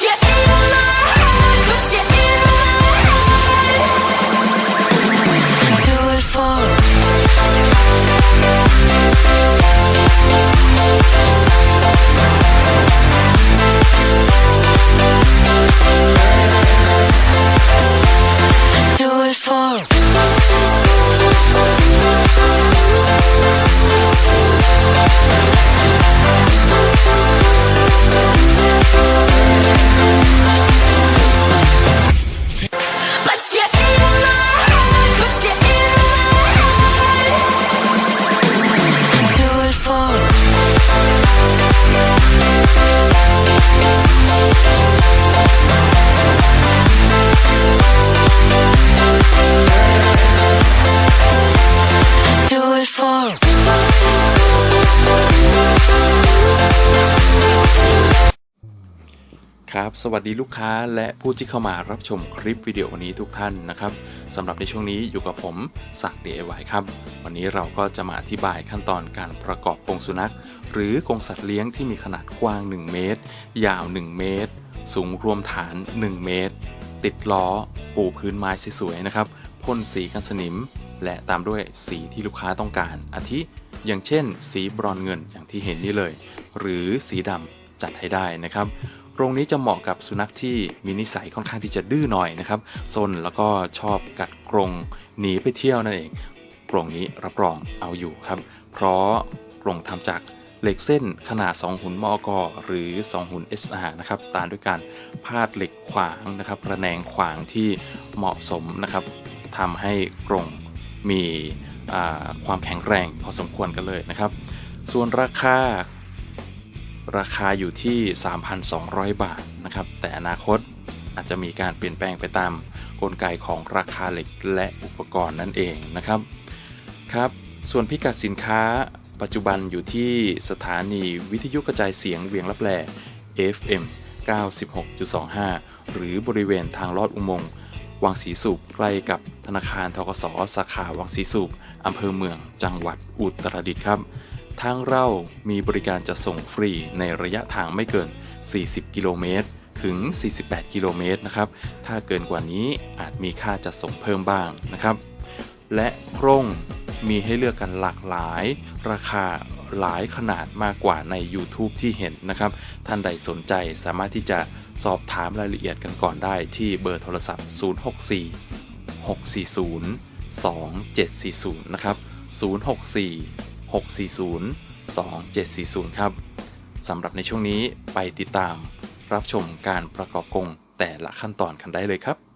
Yeah. ครับ สวัสดีลูกค้าและผู้ที่เข้ามารับชมคลิปวิดีโอนี้ทุกท่านนะครับสำหรับในช่วงนี้อยู่กับผมศักดิ์ DIY ครับ วันนี้เราก็จะมาอธิบายขั้นตอนการประกอบกรงสุนัข หรือกรงสัตว์เลี้ยงที่มีขนาดกว้าง 1 เมตร ยาว 1 เมตร สูงรวมฐาน 1 เมตร ติดล้อ ปูพื้นไม้สวยๆนะครับพ่นสีกันสนิม และตามด้วยสีที่ลูกค้าต้องการ อาทิอย่างเช่น สีบรอนเงินอย่างที่เห็นนี่เลย หรือสีดำจัดให้ได้นะครับ โรงนี้จะเหมาะกับสุนัขที่มีนิสัยค่อนข้างที่จะดื้อหน่อยนะครับซนแล้วก็ชอบกัดกรงหนีไปเที่ยวนั่นเอง กรงนี้รับรองเอาอยู่ครับ เพราะกรงทำจากเหล็กเส้นขนาด 2 หุ่นมอกหรือ 2 หุ่น SR นะครับตามด้วยการพาดเหล็กขวางนะครับระแนงขวางที่เหมาะสมนะครับทำให้กรงมีความแข็งแรงพอสมควรกันเลยนะครับ ส่วนราคา ราคาอยู่ที่ 3,200 บาทนะครับ แต่อนาคตอาจจะมีการเปลี่ยนแปลงไปตามกลไกของราคาเหล็กและอุปกรณ์นั่นเองนะครับครับ ส่วนพิกัดสินค้าปัจจุบันอยู่ที่สถานีวิทยุกระจายเสียงเวียงลับแล FM 96.25 หรือบริเวณทางลอดอุโมงค์วังสีสูบใกล้กับธนาคารทกสสาขาวังสีสูบอำเภอเมืองจังหวัดอุตรดิตถ์ครับ ทางเรามีบริการจะส่งฟรีในระยะทางไม่เกิน 40 กิโลเมตร ถึง 48 กิโลเมตรนะครับ ถ้าเกินกว่านี้อาจมีค่าจะส่งเพิ่มบ้างนะครับ และกรงมีให้เลือกกันหลากหลาย ราคาหลายขนาดมากกว่าใน YouTube ที่เห็นนะครับ ท่านใดสนใจสามารถที่จะสอบถามรายละเอียดกันก่อนได้ที่เบอร์โทรศัพท์ 064 640 2740 นะครับ 064 640 2740 ครับสำหรับในช่วงนี้ไปติดตามรับชมการประกอบกงแต่ละขั้นตอนกันได้เลยครับ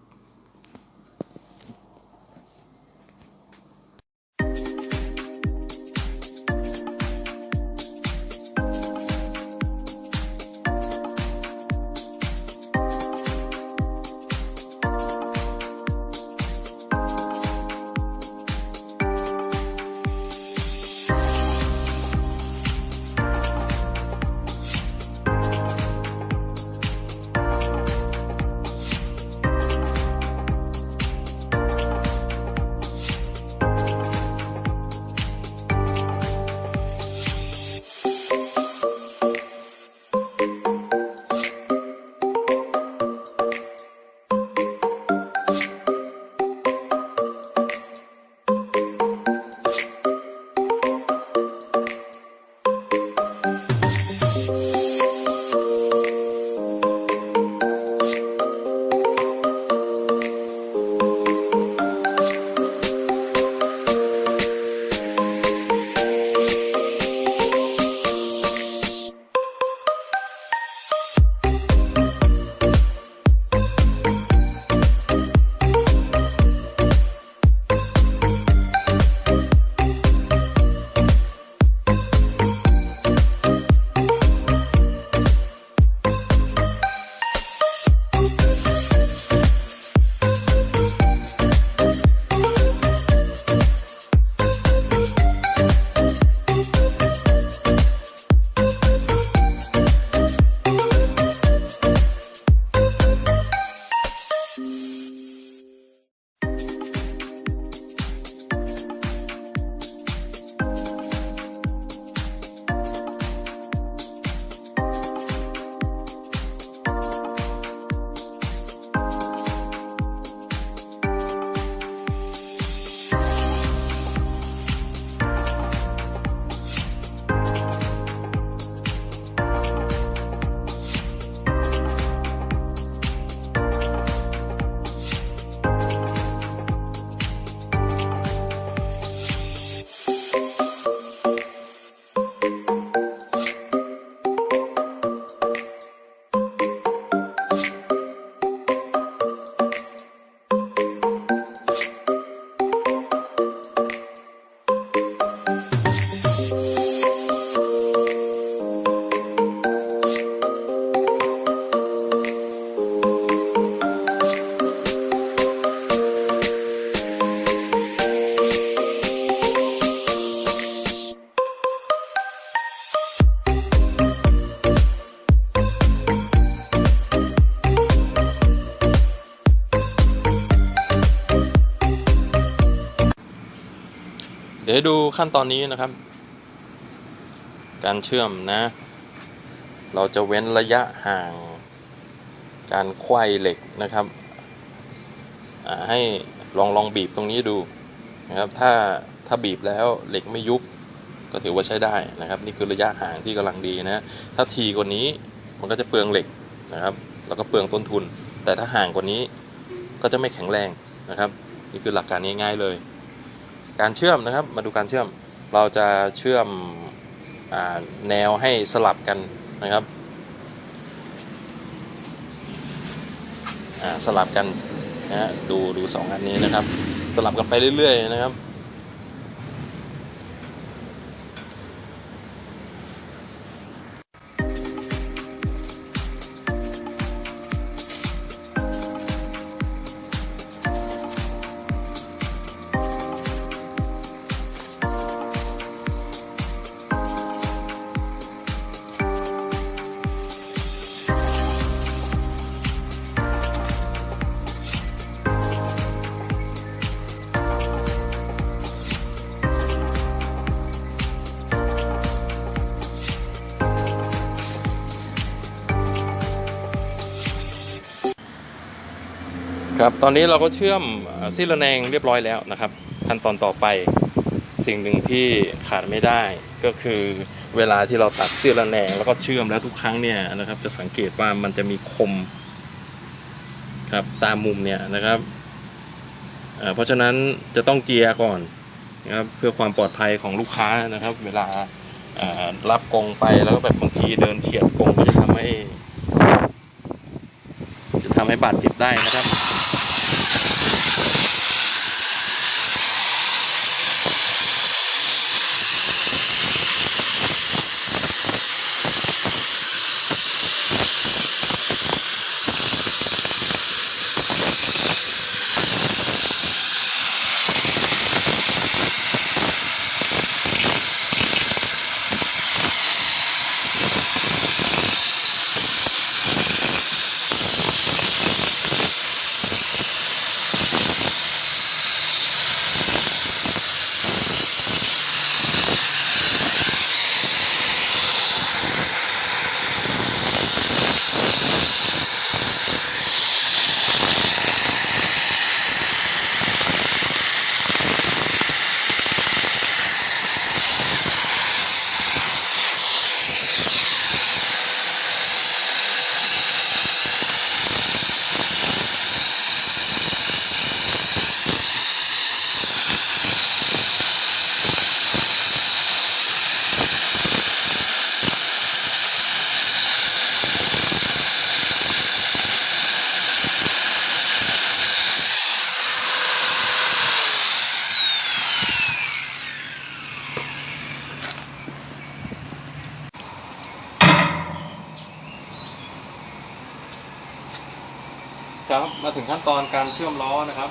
ดี๋ยวดูขั้นตอนนี้นะครับ การเชื่อมนะ เราจะเว้นระยะห่าง การไขว้เหล็กนะครับให้ลองลองบีบตรงนี้ดูนะครับ ถ้าถ้าบีบแล้วเหล็กไม่ยุบก็ถือว่าใช้ได้นะครับ นี่คือระยะห่างที่กำลังดีนะ ถ้าทีกว่านี้มันก็จะเปลืองเหล็กนะครับ แล้วก็เปลืองต้นทุน แต่ถ้าห่างกว่านี้ก็จะไม่แข็งแรงนะครับ นี่คือหลักการง่ายๆเลย การเชื่อมนะครับ มาดูการเชื่อม เราจะเชื่อมอแนวให้สลับกันนะครับอ่าสลับกันนะฮะดูดูสองอันนี้นะครับ สลับกันไปเรื่อย ๆ นะครับ ครับตอนนี้เราก็เชื่อมเอ่อซี่ระแนงเรียบร้อยแล้วนะครับ ขั้นตอนต่อไปสิ่งหนึ่งที่ขาดไม่ได้ ก็คือเวลาที่เราตัดซี่ระแนงแล้วก็เชื่อมแล้วทุกครั้งเนี่ยนะครับ จะสังเกตว่ามันจะมีคมครับตามมุมเนี่ยนะครับเพราะฉะนั้นจะต้องเจียก่อนนะครับเพื่อความปลอดภัยของลูกค้านะครับ เวลารับกรงไปแล้วก็แบบบางทีเดินเฉียดกรงก็จะทำให้จะทำให้บาดเจ็บได้นะครับ ขั้นตอนการเชื่อมล้อนะครับ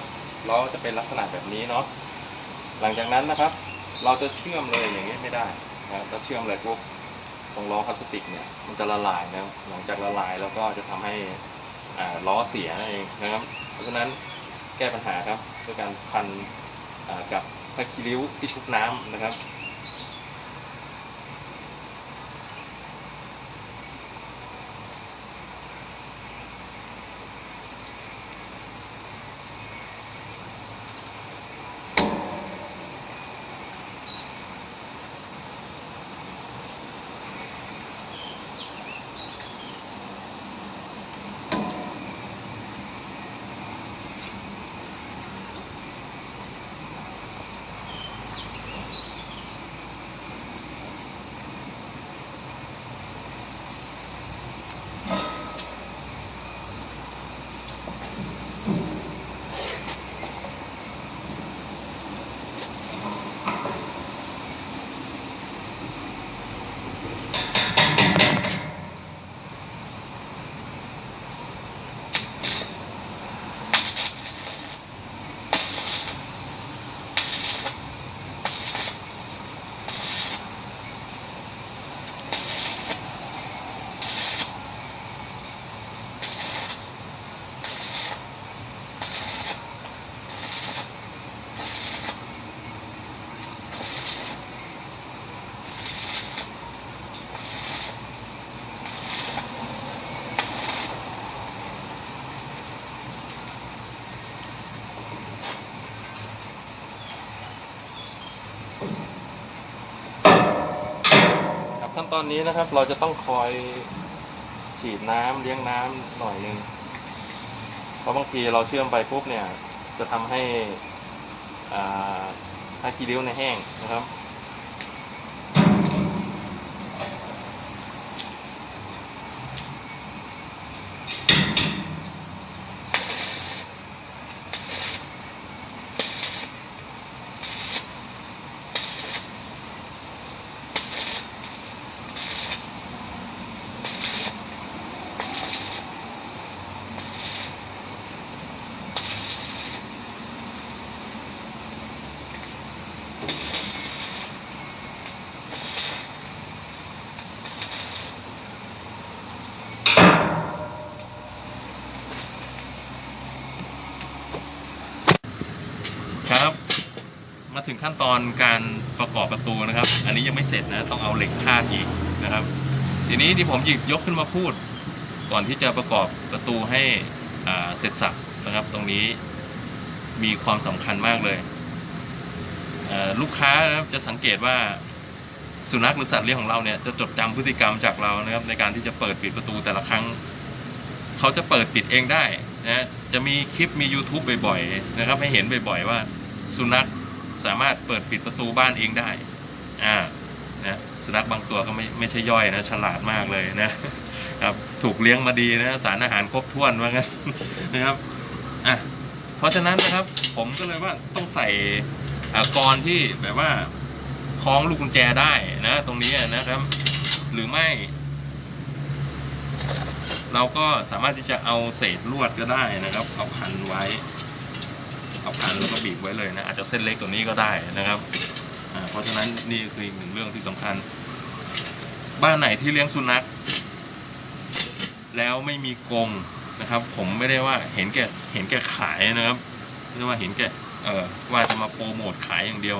ล้อจะเป็นลักษณะแบบนี้เนาะหลังจากนั้นนะครับ เราจะเชื่อมเลยอย่างนี้ไม่ได้นะครับถ้าเชื่อมเลยปุ๊บตรงล้อพลาสติกเนี่ยมันจะละลายนะหลังจากละลายแล้วก็จะทำให้ล้อเสียนั่นเองนะครับ เพราะฉะนั้นแก้ปัญหาครับด้วยการพันกับผ้าคีริ้วที่ชุบน้ำนะครับ ขั้นตอนนี้นะครับ เราจะต้องคอยฉีดน้ำเลี้ยงน้ำหน่อยนึงเพราะบางทีเราเชื่อมไปปุ๊บเนี่ย จะทำให้อ่าผ้าคีริ้วในแห้งนะครับ ครับ มาถึงขั้นตอนการประกอบประตูนะครับ อันนี้ยังไม่เสร็จนะต้องเอาเหล็กคาดอีกนะครับ ทีนี้ที่ผมหยิบยกขึ้นมาพูด ก่อนที่จะประกอบประตูให้เสร็จสับนะครับ ตรงนี้มีความสำคัญมากเลยเลูกค้านะครับจะสังเกตว่าสุนัขหรือสัตว์เลี้ยงของเราเนี่ยจะจดจำพฤติกรรมจากเรานะครับ ในการที่จะเปิดปิดประตูแต่ละครั้ง เขาจะเปิดปิดเองได้นะจะมีคลิปมี YouTube บ่อยๆนะครับ ให้เห็นบ่อยๆว่า สุนัขสามารถเปิดปิดประตูบ้านเองได้อ่านะสุนัขบางตัวก็ไม่ไม่ใช่ย่อยนะฉลาดมากเลยนะครับถูกเลี้ยงมาดีนะสารอาหารครบถ้วนว่างั้นนะครับอะเพราะฉะนั้นนะครับผมก็เลยว่าต้องใส่อ่ากรที่แบบว่าคล้องลูกกุญแจได้นะ ตรงนี้นะครับ หรือไม่ เราก็สามารถที่จะเอาเศษลวดก็ได้นะครับ เอาพันไว้ เอาพันแล้วก็บีบไว้เลยนะอาจจะเส้นเล็กกว่านี้ก็ได้นะครับเพราะฉะนั้นนี่คืออีกหนึ่งเรื่องที่สำคัญ บ้านไหนที่เลี้ยงสุนัข แล้วไม่มีกรงนะครับ ผมไม่ได้ว่าเห็นแก่เห็นแก่ขายนะครับไม่ได้ว่าเห็นแก่เออว่าจะมาโปรโมทขายอย่างเดียว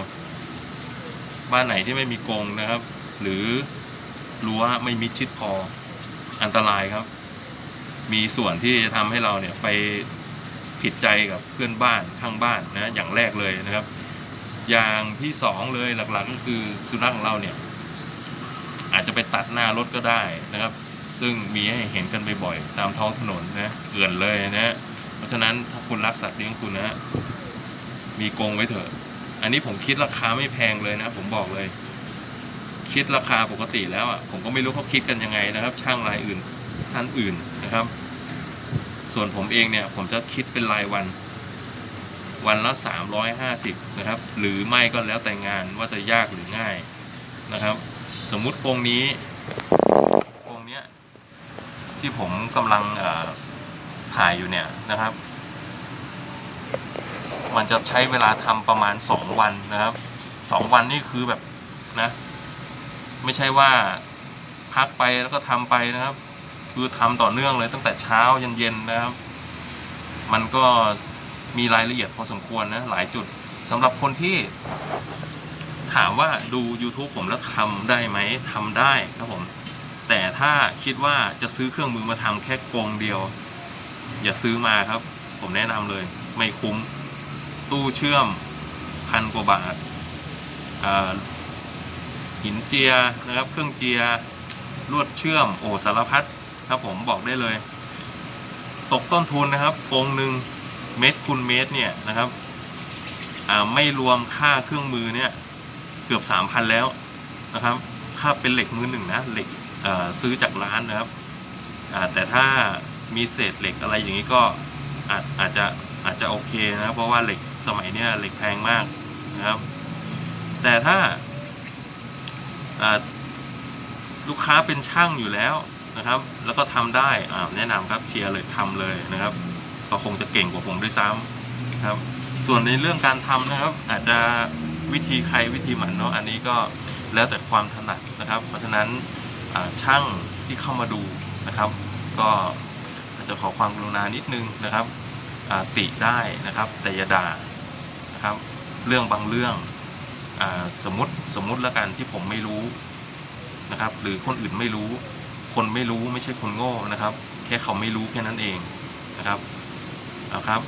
บ้านไหนที่ไม่มีกรงนะครับ หรือรั้วไม่มิดชิดพออันตรายครับ มีส่วนที่จะทำให้เราเนี่ยไป ผิดใจกับเพื่อนบ้านข้างบ้านนะอย่างแรกเลยนะครับ อย่างที่สองเลยหลักๆก็คือสุนัขของเราเนี่ยอาจจะไปตัดหน้ารถก็ได้นะครับ ซึ่งมีให้เห็นกันบ่อยๆตามท้องถนนนะเกลื่อนเลยนะเพราะฉะนั้นถ้าคุณรักสัตว์เลี้ยงคุณนะมีกรงไว้เถอะ อันนี้ผมคิดราคาไม่แพงเลยนะ ผมบอกเลย คิดราคาปกติแล้วอะผมก็ไม่รู้เขาคิดกันยังไงนะครับ ช่างรายอื่นท่านอื่นนะครับ ส่วนผมเองเนี่ยผมจะคิดเป็นรายวัน วันละสามร้อยห้าสิบนะครับ หรือไม่ก็แล้วแต่งานว่าจะยากหรือง่ายนะครับ สมมุติกรงนี้กรงเนี้ยที่ผมกำลังถ่ายอยู่เนี่ยนะครับ มันจะใช้เวลาทำประมาณสองวันนะครับสองวันนี่คือแบบนะ ไม่ใช่ว่าพักไปแล้วก็ทำไปนะครับ คือทำต่อเนื่องเลยตั้งแต่เช้ายันเย็นนะครับ มันก็มีรายละเอียดพอสมควรนะหลายจุดสำหรับคนที่ถามว่าดู YouTube ผมแล้วทำได้ไหมทำได้ครับผม แต่ถ้าคิดว่าจะซื้อเครื่องมือมาทำแค่กงเดียว อย่าซื้อมาครับ ผมแนะนำเลย ไม่คุ้ม ตู้เชื่อมพันกว่าบาทหินเจียนะครับ เครื่องเจียลวดเชื่อมโอสารพัด ครับผมบอกได้เลย ตกต้นทุนนะครับองหนึ่งเมตรคูณเมตรเนี่ยนะครับไม่รวมค่าเครื่องมือเนี่ยเกือบสามพันแล้วนะครับถ้าเป็นเหล็กมือหนึ่งนะเหล็กซื้อจากร้านนะครับแต่ถ้ามีเศษเหล็กอะไรอย่างนี้ก็อาจอาจจะอาจจะโอเคนะเพราะว่าเหล็กสมัยเนี้ยเหล็กแพงมากนะครับ แต่ถ้าลูกค้าเป็นช่างอยู่แล้ว นะครับ แล้วก็ทำได้แนะนำครับเชียร์เลยทำเลยนะครับ ก็คงจะเก่งกว่าผมด้วยซ้ำนะครับ ส่วนในเรื่องการทำนะครับ อาจจะวิธีใครวิธีมันเนาะอันนี้ก็แล้วแต่ความถนัดนะครับ เพราะฉะนั้นช่างที่เข้ามาดูนะครับ ก็อาจจะขอความกรุณานิดนึงนะครับติได้นะครับแต่อย่าด่านะครับ เรื่องบางเรื่องอสมมติสมมติแล้วกันที่ผมไม่รู้นะครับ หรือคนอื่นไม่รู้ คนไม่รู้ไม่ใช่คนโง่นะครับ แค่เขาไม่รู้แค่นั้นเองนะครับเอาครับ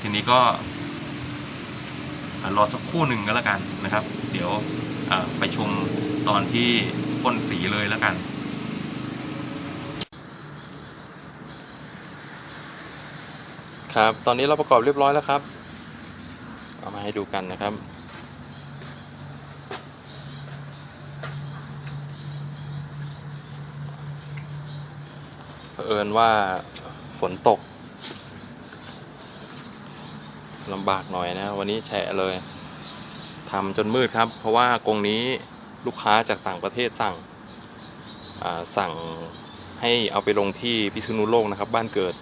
ทีนี้ก็รอสักครู่หนึ่งก็แล้วกันนะครับ เดี๋ยวไปชมตอนที่พ่นสีเลยแล้วกันครับ ตอนนี้เราประกอบเรียบร้อยแล้วครับ เอามาให้ดูกันนะครับ เอิญว่าฝนตกลำบากหน่อยนะ วันนี้แฉะเลยทำจนมืดครับ เพราะว่ากรงนี้ลูกค้าจากต่างประเทศสั่งสั่งให้เอาไปลงที่พิษณุโลกนะครับ บ้านเกิด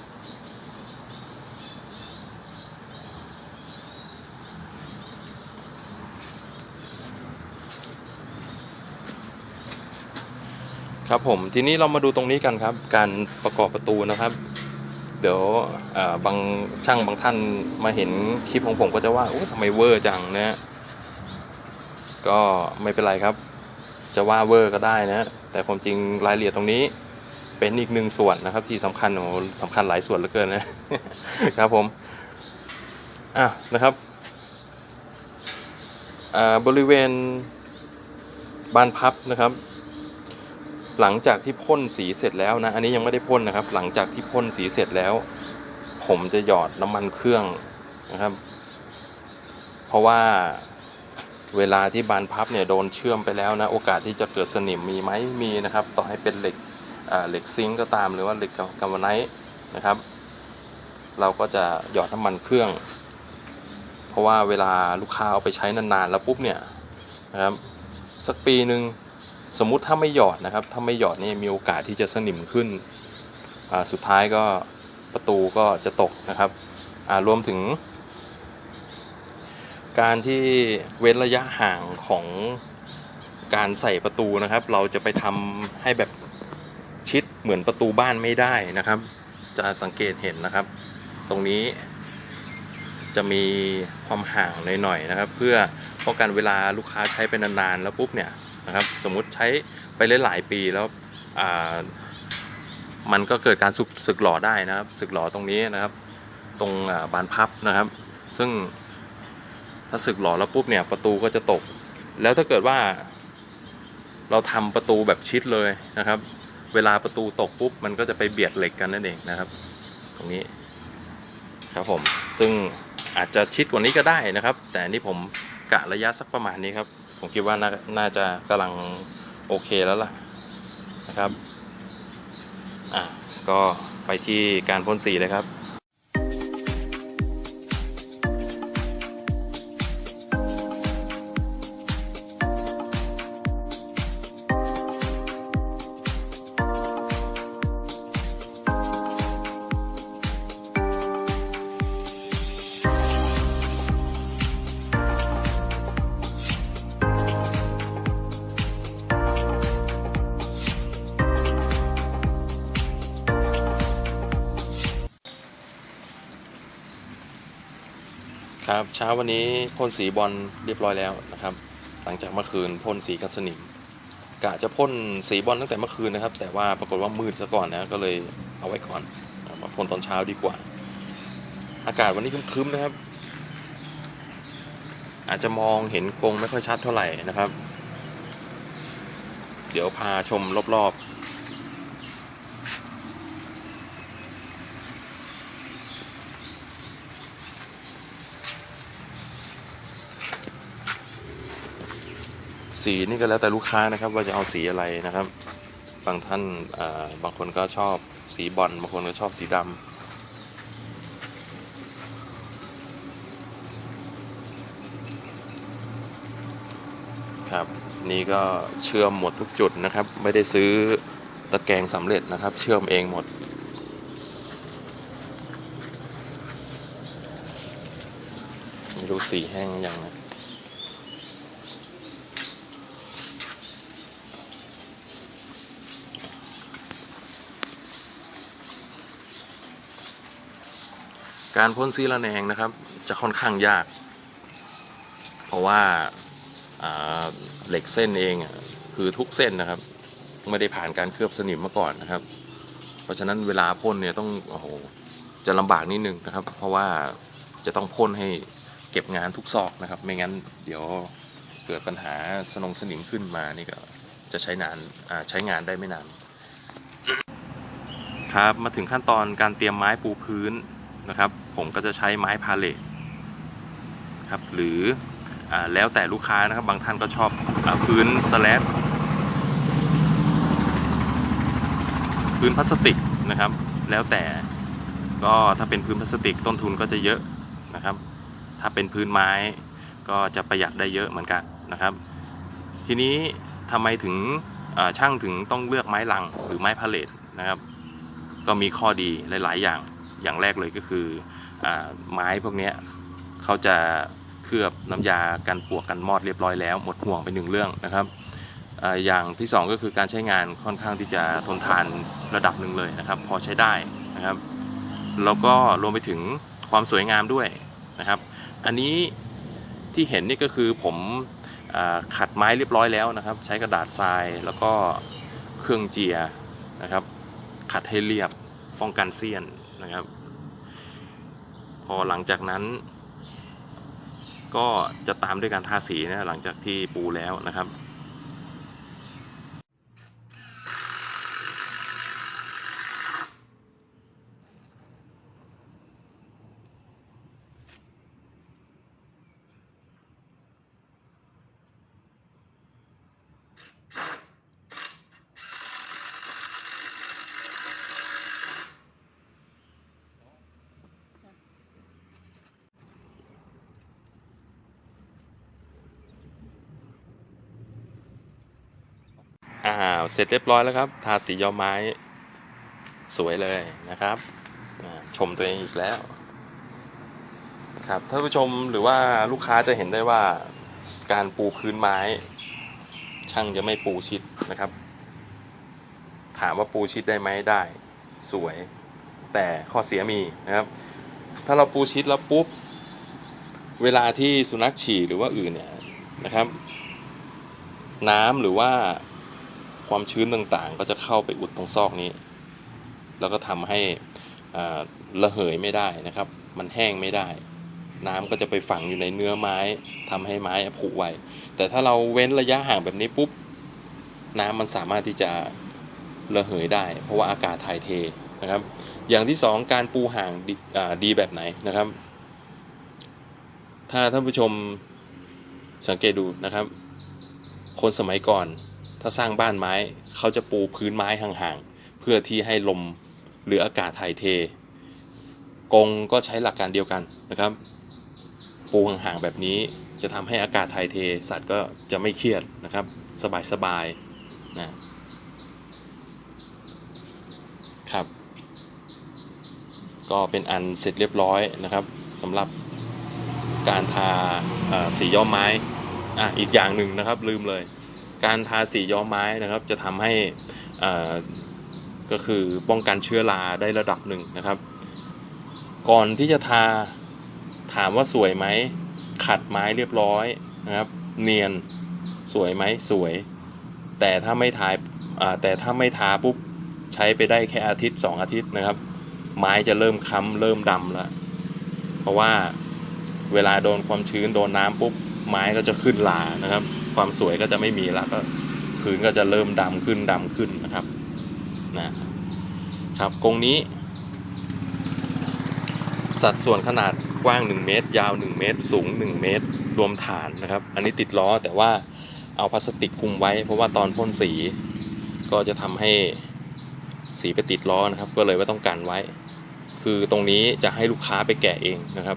ครับผมทีนี้เรามาดูตรงนี้กันครับ การประกอบประตูนะครับ เดี๋ยวบางช่างบางท่านมาเห็นคลิปของผมก็จะว่าโอ้ทำไมเวอร์จังนะก็ไม่เป็นไรครับ จะว่าเวอร์ก็ได้นะ แต่ความจริงรายละเอียดตรงนี้เป็นอีกหนึ่งส่วนนะครับ ที่สำคัญโอ้สำคัญหลายส่วนเหลือเกินนะครับผมอะนะครับบริเวณบานพับนะครับ หลังจากที่พ่นสีเสร็จแล้วนะ อันนี้ยังไม่ได้พ่นนะครับ หลังจากที่พ่นสีเสร็จแล้ว ผมจะหยอดน้ำมันเครื่องนะครับ เพราะว่าเวลาที่บานพับเนี่ยโดนเชื่อมไปแล้วนะโอกาสที่จะเกิดสนิมมีไหมมีนะครับ ต่อให้เป็นเหล็กเหล็กซิงก์ก็ตามหรือว่าเหล็กกัมมันไนท์นะครับ เราก็จะหยอดน้ำมันเครื่อง เพราะว่าเวลาลูกค้าเอาไปใช้นานๆแล้วปุ๊บเนี่ยนะครับสักปีหนึ่ง สมมุติถ้าไม่หยอดนะครับ ถ้าไม่หยอดนี่มีโอกาสที่จะสนิมขึ้น สุดท้ายก็ประตูก็จะตกนะครับรวมถึง การที่เว้นระยะห่างของการใส่ประตูนะครับ เราจะไปทำให้แบบชิดเหมือนประตูบ้านไม่ได้นะครับ จะสังเกตเห็นนะครับ ตรงนี้จะมีความห่างหน่อยๆนะครับ เพื่อป้องกันเวลาลูกค้าใช้ไปนานๆแล้วปุ๊บเนี่ย นะครับ สมมุติใช้ไปหลายๆปีแล้วมันก็เกิดการสึกหล่อได้นะครับ สึกหล่อตรงนี้นะครับ ตรงบานพับนะครับ ซึ่งถ้าสึกหล่อแล้วปุ๊บเนี่ยประตูก็จะตก แล้วถ้าเกิดว่า เราทำประตูแบบชิดเลยนะครับ เวลาประตูตกปุ๊บมันก็จะไปเบียดเหล็กกันนั่นเองนะครับ ตรงนี้ครับผมซึ่งอาจจะชิดกว่านี้ก็ได้นะครับ แต่นี่ผมกะระยะสักประมาณนี้ครับ ผมคิดว่าน่านาจะกำลังโอเคแล้วล่ะนะครับ อะ ก็ไปที่การพ่นสีเลยครับ ครับเช้าวันนี้พ่นสีบอลเรียบร้อยแล้วนะครับ หลังจากเมื่อคืนพ่นสีกันสนิมกะจะพ่นสีบอลตั้งแต่เมื่อคืนนะครับ แต่ว่าปรากฏว่ามืดซะก่อนนะก็เลยเอาไว้ก่อนมาพ่นตอนเช้าดีกว่า อากาศวันนี้ครึ้มๆนะครับ อาจจะมองเห็นกรงไม่ค่อยชัดเท่าไหร่นะครับ เดี๋ยวพาชมรอบๆ สีนี่ก็แล้วแต่ลูกค้านะครับ ว่าจะเอาสีอะไรนะครับ บางท่านบางคนก็ชอบสีบอลบางคนก็ชอบสีดำครับนี่ก็เชื่อมหมดทุกจุดนะครับ ไม่ได้ซื้อตะแกรงสำเร็จนะครับ เชื่อมเองหมด ไม่รู้สีแห้งยังนะ การพ่นซีระแนงนะครับ จะค่อนข้างยาก เพราะว่าเหล็กเส้นเองคือทุกเส้นนะครับ ไม่ได้ผ่านการเคลือบสนิมมาก่อนนะครับ เพราะฉะนั้นเวลาพ่นเนี่ยต้องโอ้โหจะลำบากนิดนึงนะครับ เพราะว่าจะต้องพ่นให้เก็บงานทุกซอกนะครับ ไม่งั้นเดี๋ยวเกิดปัญหาสนงสนิมขึ้นมานี่ก็จะใช้นานใช้งานได้ไม่นานครับมาถึงขั้นตอนการเตรียมไม้ปูพื้นนะครับ ผมก็จะใช้ไม้พาเลทครับหรืออแล้วแต่ลูกค้านะครับบางท่านก็ชอบอพื้นสแลบพื้นพลาสติกนะครับ แล้วแต่ก็ถ้าเป็นพื้นพลาสติกต้นทุนก็จะเยอะนะครับ ถ้าเป็นพื้นไม้ก็จะประหยัดได้เยอะเหมือนกันนะครับ ทีนี้ทำไมถึงช่างถึงต้องเลือกไม้ลังหรือไม้พาเลทนะครับ ก็มีข้อดีหลาย ๆ อย่างอย่างแรกเลยก็คือ ไม้พวกนี้เขาจะเคลือบน้ำยากันปวกกันมอดเรียบร้อยแล้ว หมดห่วงไปหนึ่งเรื่องนะครับออย่างที่สองก็คือการใช้งานค่อนข้างที่จะทนทานระดับหนึ่งเลยนะครับ พอใช้ได้นะครับแล้วก็รวมไปถึงความสวยงามด้วยนะครับ อันนี้ที่เห็นนี่ก็คือผมอขัดไม้เรียบร้อยแล้วนะครับ ใช้กระดาษทรายแล้วก็เครื่องเจียนะครับ ขัดให้เรียบป้องกันเสี้ยนนะครับ พอหลังจากนั้น ก็จะตามด้วยการทาสีนะหลังจากที่ปูแล้วนะครับ อ้าเสร็จเรียบร้อยแล้วครับ ทาสีย้อมไม้สวยเลยนะครับ ชมตัวเองอีกแล้วครับท่านผู้ชมหรือว่าลูกค้าจะเห็นได้ว่าการปูพื้นไม้ ช่างจะไม่ปูชิดนะครับ ถามว่าปูชิดได้ไหมได้ สวย แต่ข้อเสียมีนะครับ ถ้าเราปูชิดแล้วปุ๊บ เวลาที่สุนัขฉี่หรือว่าอื่นเนี่ยนะครับ น้ำหรือว่า ความชื้นต่างๆ ก็จะเข้าไปอุดตรงซอกนี้ แล้วก็ทำให้ระเหยไม่ได้นะครับ มันแห้งไม่ได้ น้ำก็จะไปฝังอยู่ในเนื้อไม้ทำให้ไม้ผุไวแต่ถ้าเราเว้นระยะห่างแบบนี้ปุ๊บน้ำมันสามารถที่จะระเหยได้ เพราะว่าอากาศถ่ายเทนะครับ อย่างที่สองการปูห่างดดีแบบไหนนะครับ ถ้าท่านผู้ชมสังเกตดูนะครับ คนสมัยก่อน ถ้าสร้างบ้านไม้เขาจะปูพื้นไม้ห่างๆ เพื่อที่ให้ลมหรืออากาศถ่ายเท กงก็ใช้หลักการเดียวกันนะครับ ปูห่างๆแบบนี้จะทำให้อากาศถ่ายเท สัตว์ก็จะไม่เครียดนะครับ สบายๆนะครับ ก็เป็นอันเสร็จเรียบร้อยนะครับสำหรับการทาสีย้อมไม้อะอีกอย่างหนึ่งนะครับลืมเลย การทาสีย้อมไม้นะครับ จะทำให้ก็คือป้องกันเชื้อราได้ระดับหนึ่งนะครับ ก่อนที่จะทาถามว่าสวยไหมขัดไม้เรียบร้อยนะครับ เนียนสวยไหมสวย แต่ถ้าไม่ทาอ่าแต่ถ้าไม่ทาปุ๊บใช้ไปได้แค่อาทิตย์สองอาทิตย์นะครับ ไม้จะเริ่มค้ำเริ่มดำแล้วเพราะว่าเวลาโดนความชื้นโดนน้ำปุ๊บไม้ก็จะขึ้นลานะครับ ความสวยก็จะไม่มีแล้วก็พื้นก็จะเริ่มดำขึ้นดำขึ้นนะครับนะครับกรงนี้ สัดส่วนขนาดกว้าง 1 เมตร ยาว 1 เมตร สูง 1 เมตร รวมฐานนะครับ อันนี้ติดล้อแต่ว่าเอาพลาสติกคุมไว้ เพราะว่าตอนพ่นสีก็จะทำให้สีไปติดล้อนะครับ ก็เลยว่าต้องกันไว้ คือตรงนี้จะให้ลูกค้าไปแกะเองนะครับ